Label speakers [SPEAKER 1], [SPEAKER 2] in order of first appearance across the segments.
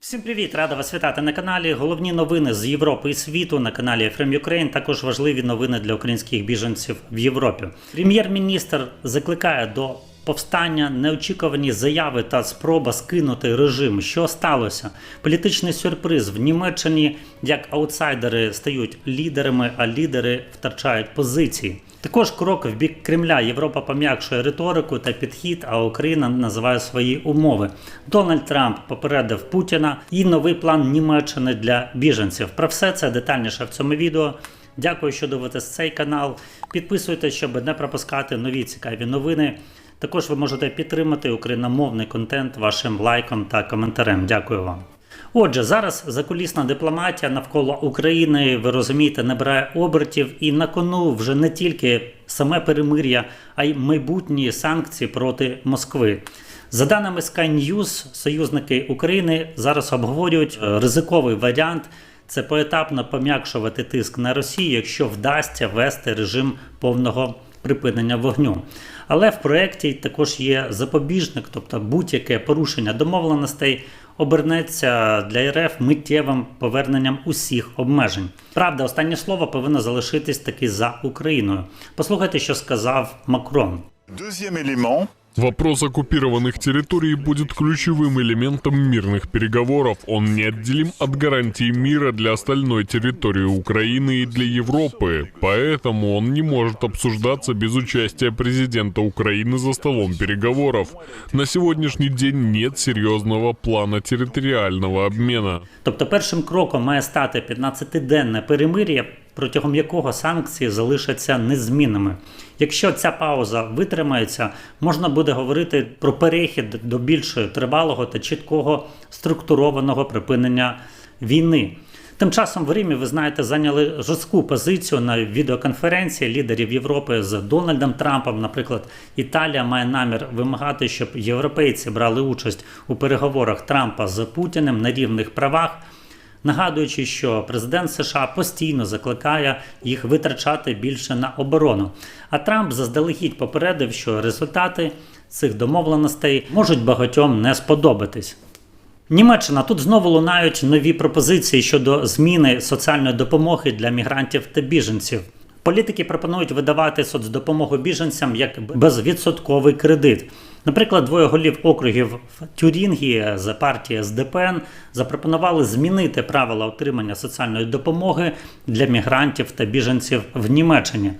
[SPEAKER 1] Всім привіт! Рада вас вітати на каналі. Головні новини з Європи і світу на каналі From Ukraine. Також важливі новини для українських біженців в Європі. Прем'єр-міністр закликає до повстання, неочікувані заяви та спроба скинути режим. Що сталося? Політичний сюрприз в Німеччині, як аутсайдери стають лідерами, а лідери втрачають позиції. Також крок в бік Кремля. Європа пом'якшує риторику та підхід, а Україна називає свої умови. Дональд Трамп попередив Путіна і новий план Німеччини для біженців. Про все це детальніше в цьому відео. Дякую, що дивитесь цей канал. Підписуйтесь, щоб не пропускати нові цікаві новини. Також ви можете підтримати україномовний контент вашим лайком та коментарем. Дякую вам. Отже, зараз закулісна дипломатія навколо України, ви розумієте, набирає обертів, і на кону вже не тільки саме перемир'я, а й майбутні санкції проти Москви. За даними Sky News, союзники України зараз обговорюють е, ризиковий варіант. Це поетапно пом'якшувати тиск на Росію, якщо вдасться ввести режим повного припинення вогню. Але в проєкті також є запобіжник, тобто будь-яке порушення домовленостей обернеться для РФ миттєвим поверненням усіх обмежень. Правда, останнє слово повинно залишитись таки за Україною. Послухайте, що сказав Макрон.
[SPEAKER 2] Deuxième élément,
[SPEAKER 3] Вопрос оккупированных территорий будет ключевым элементом мирных переговоров. Он неотделим от гарантий мира для остальной территории Украины и для Европы. Поэтому он не может обсуждаться без участия президента Украины за столом переговоров. На сегодняшний день нет серьезного плана территориального обмена.
[SPEAKER 1] Тобто, першим кроком має стати 15-денне перемир'я, протягом якого санкції залишаться незмінними. Якщо ця пауза витримається, можна буде говорити про перехід до більш тривалого та чіткого структурованого припинення війни. Тим часом в Римі, ви знаєте, зайняли жорстку позицію на відеоконференції лідерів Європи з Дональдом Трампом. Наприклад, Італія має намір вимагати, щоб європейці брали участь у переговорах Трампа з Путіним на рівних правах. Нагадуючи, що президент США постійно закликає їх витрачати більше на оборону. А Трамп заздалегідь попередив, що результати цих домовленостей можуть багатьом не сподобатись. Німеччина тут знову лунають нові пропозиції щодо зміни соціальної допомоги для мігрантів та біженців. Політики пропонують видавати соцдопомогу біженцям як безвідсотковий кредит. Наприклад, двоє голів округів в Тюрінгі з партії СДПН запропонували змінити правила отримання соціальної допомоги для мігрантів та біженців в Німеччині.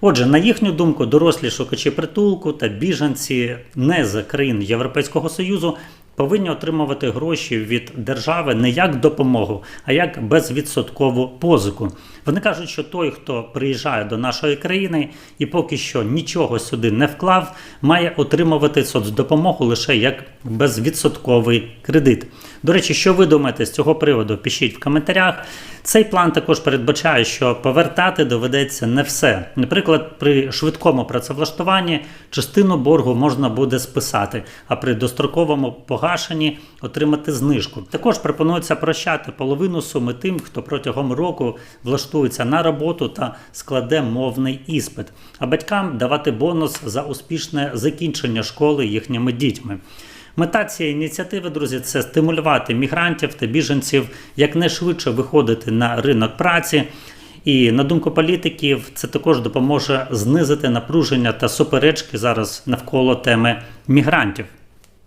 [SPEAKER 1] Отже, на їхню думку, дорослі шукачі притулку та біженці не з країн Європейського Союзу повинні отримувати гроші від держави не як допомогу, а як безвідсоткову позику. Вони кажуть, що той, хто приїжджає до нашої країни і поки що нічого сюди не вклав, має отримувати соцдопомогу лише як безвідсотковий кредит. До речі, що ви думаєте з цього приводу? Пишіть в коментарях. Цей план також передбачає, що повертати доведеться не все. Наприклад, при швидкому працевлаштуванні частину боргу можна буде списати, а при достроковому погашенні отримати знижку. Також пропонується прощати половину суми тим, хто протягом року влаштується на роботу та складе мовний іспит, а батькам давати бонус за успішне закінчення школи їхніми дітьми. Мета цієї ініціативи, друзі, це стимулювати мігрантів та біженців якнайшвидше виходити на ринок праці. І на думку політиків, це також допоможе знизити напруження та суперечки зараз навколо теми мігрантів.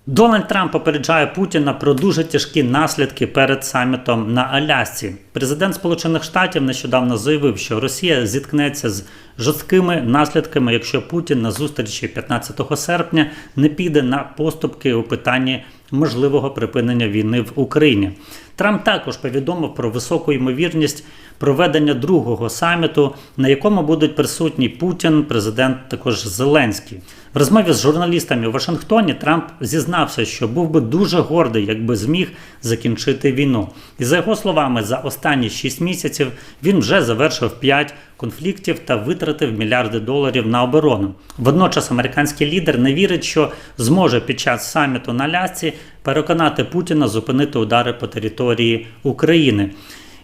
[SPEAKER 1] Дональд Трамп попереджає Путіна про дуже тяжкі наслідки перед самітом на Алясці. Президент Сполучених Штатів нещодавно заявив, що Росія зіткнеться з жорсткими наслідками, якщо Путін на зустрічі 15 серпня не піде на поступки у питанні можливого припинення війни в Україні. Трамп також повідомив про високу ймовірність проведення другого саміту, на якому будуть присутні Путін, президент також Зеленський. В розмові з журналістами у Вашингтоні Трамп зізнався, що був би дуже гордий, якби зміг закінчити війну. І за його словами, за останні 6 місяців він вже завершив 5 конфліктів та витратив мільярди доларів на оборону. Водночас американський лідер не вірить, що зможе під час саміту на Лясці переконати Путіна зупинити удари по території України.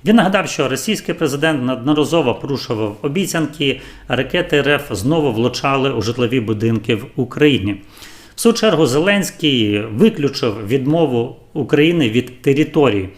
[SPEAKER 1] Він нагадав, що російський президент неодноразово порушував обіцянки, ракети РФ знову влучали у житлові будинки в Україні. В свою чергу Зеленський виключив відмову України від території.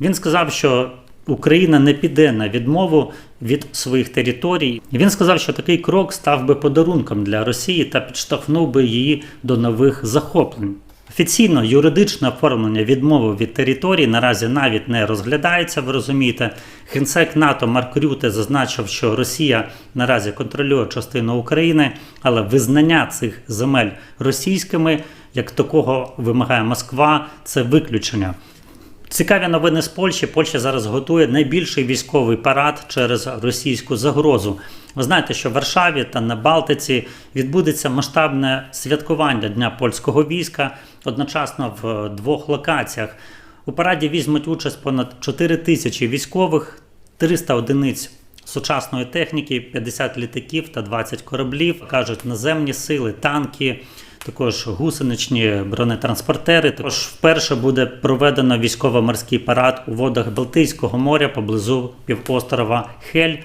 [SPEAKER 1] Він сказав, що Україна не піде на відмову від своїх територій. Він сказав, що такий крок став би подарунком для Росії та підштовхнув би її до нових захоплень. Офіційно юридичне оформлення відмови від території наразі навіть не розглядається. Ви розумієте, генсек НАТО Марк Рюте зазначив, що Росія наразі контролює частину України, але визнання цих земель російськими, як такого вимагає Москва, це виключення. Цікаві новини з Польщі. Польща зараз готує найбільший військовий парад через російську загрозу. Ви знаєте, що в Варшаві та на Балтиці відбудеться масштабне святкування Дня польського війська одночасно в двох локаціях. У параді візьмуть участь понад 4 тисячі військових, 300 одиниць сучасної техніки, 50 літаків та 20 кораблів. кажуть наземні сили, танки також гусеничні бронетранспортери. Також вперше буде проведено військово-морський парад у водах Балтійського моря поблизу півострова Хель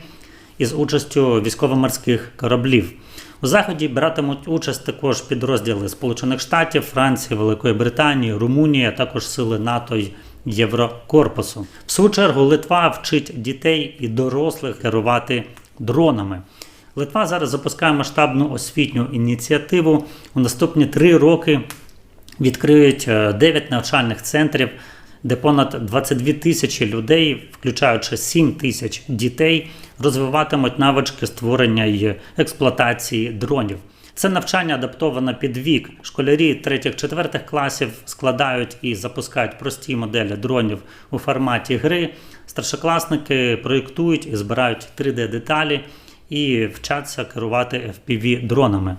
[SPEAKER 1] із участю військово-морських кораблів. У заході братимуть участь також підрозділи Сполучених Штатів, Франції, Великої Британії, Румунії, а також сили НАТО й Єврокорпусу. В свою чергу Литва вчить дітей і дорослих керувати дронами. Литва зараз запускає масштабну освітню ініціативу. У наступні три роки відкриють 9 навчальних центрів, де понад 22 тисячі людей, включаючи 7 тисяч дітей, розвиватимуть навички створення і експлуатації дронів. Це навчання адаптовано під вік. Школярі 3-4 класів складають і запускають прості моделі дронів у форматі гри. Старшокласники проєктують і збирають 3D-деталі і вчаться керувати FPV дронами.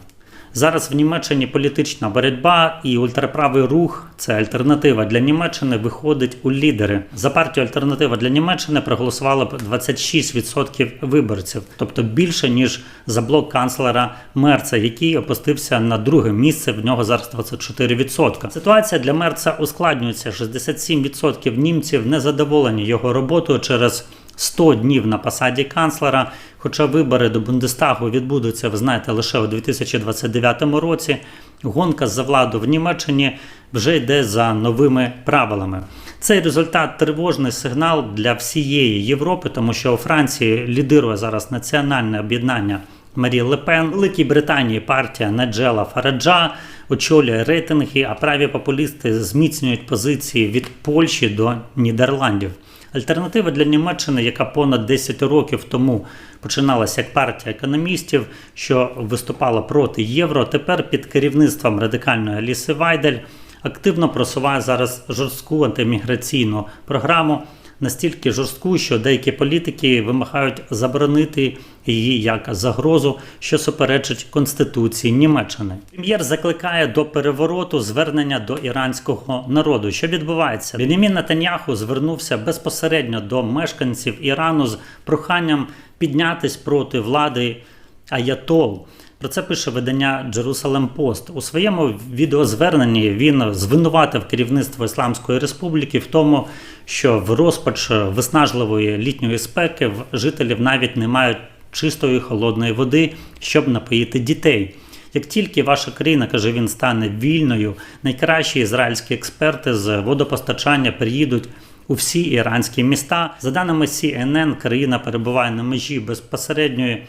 [SPEAKER 1] Зараз в Німеччині політична боротьба і ультраправий рух це альтернатива для Німеччини. Виходить у лідери. За партію Альтернатива для Німеччини проголосувало б 26% виборців, тобто більше ніж за блок канцлера Мерца, який опустився на друге місце. В нього зараз 24%. Ситуація для Мерца ускладнюється. 67% німців незадоволені його роботою через. 100 днів на посаді канцлера, хоча вибори до Бундестагу відбудуться, ви знаєте, лише у 2029 році. Гонка за владу в Німеччині вже йде за новими правилами. Цей результат тривожний сигнал для всієї Європи, тому що у Франції лідирує зараз національне об'єднання Марі Лепен, Великій Британії партія Наджела Фараджа очолює рейтинги, а праві популісти зміцнюють позиції від Польщі до Нідерландів. Альтернатива для Німеччини, яка понад 10 років тому починалася як партія економістів, що виступала проти євро, тепер під керівництвом радикальної Аліси Вайдель активно просуває зараз жорстку антиміграційну програму. Настільки жорстку, що деякі політики вимагають заборонити її як загрозу, що суперечить конституції Німеччини. Прем'єр закликає до перевороту звернення до іранського народу. Що відбувається? Бенімін Натаньяху звернувся безпосередньо до мешканців Ірану з проханням піднятись проти влади Аятол. Про це пише видання Jerusalem Post. У своєму відеозверненні він звинуватив керівництво Ісламської Республіки в тому, що в розпач виснажливої літньої спеки жителів навіть не мають чистої холодної води, щоб напоїти дітей. Як тільки ваша країна, каже він, стане вільною, найкращі ізраїльські експерти з водопостачання приїдуть у всі іранські міста. За даними CNN, країна перебуває на межі безпосередньої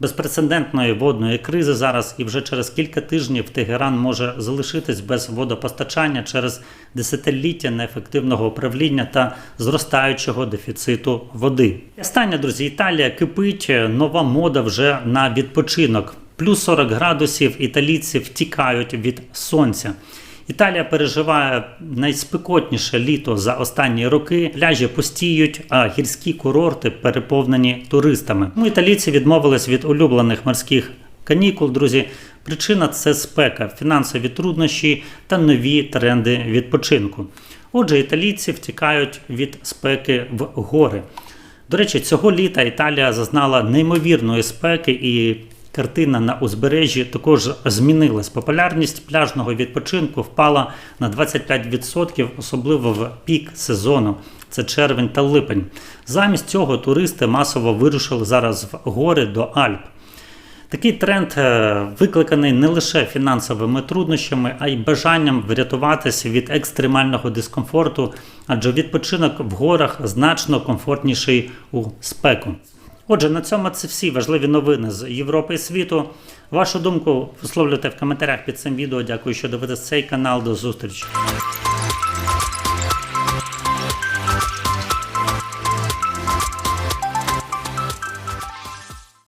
[SPEAKER 1] безпрецедентної водної кризи зараз, і вже через кілька тижнів Тегеран може залишитись без водопостачання через десятиліття неефективного управління та зростаючого дефіциту води. І Останнє, друзі, Італія кипить нова мода вже на відпочинок. Плюс 40 градусів італійці втікають від сонця. Італія переживає найспекотніше літо за останні роки. Пляжі пустіють, а гірські курорти переповнені туристами. Тому італійці відмовились від улюблених морських канікул. Друзі, причина це спека, фінансові труднощі та нові тренди відпочинку. Отже, італійці втікають від спеки в гори. До речі, цього літа Італія зазнала неймовірної спеки і Картина на узбережжі також змінилась. Популярність пляжного відпочинку впала на 25%, особливо в пік сезону. Це червень та липень. Замість цього туристи масово вирушили зараз в гори до Альп. Такий тренд е, викликаний не лише фінансовими труднощами, а й бажанням врятуватися від екстремального дискомфорту, адже відпочинок в горах значно комфортніший у спеку. Отже, на цьому це всі важливі новини з Європи і світу. Вашу думку висловлюйте в коментарях під цим відео. Дякую, що дивитесь цей канал. До зустрічі.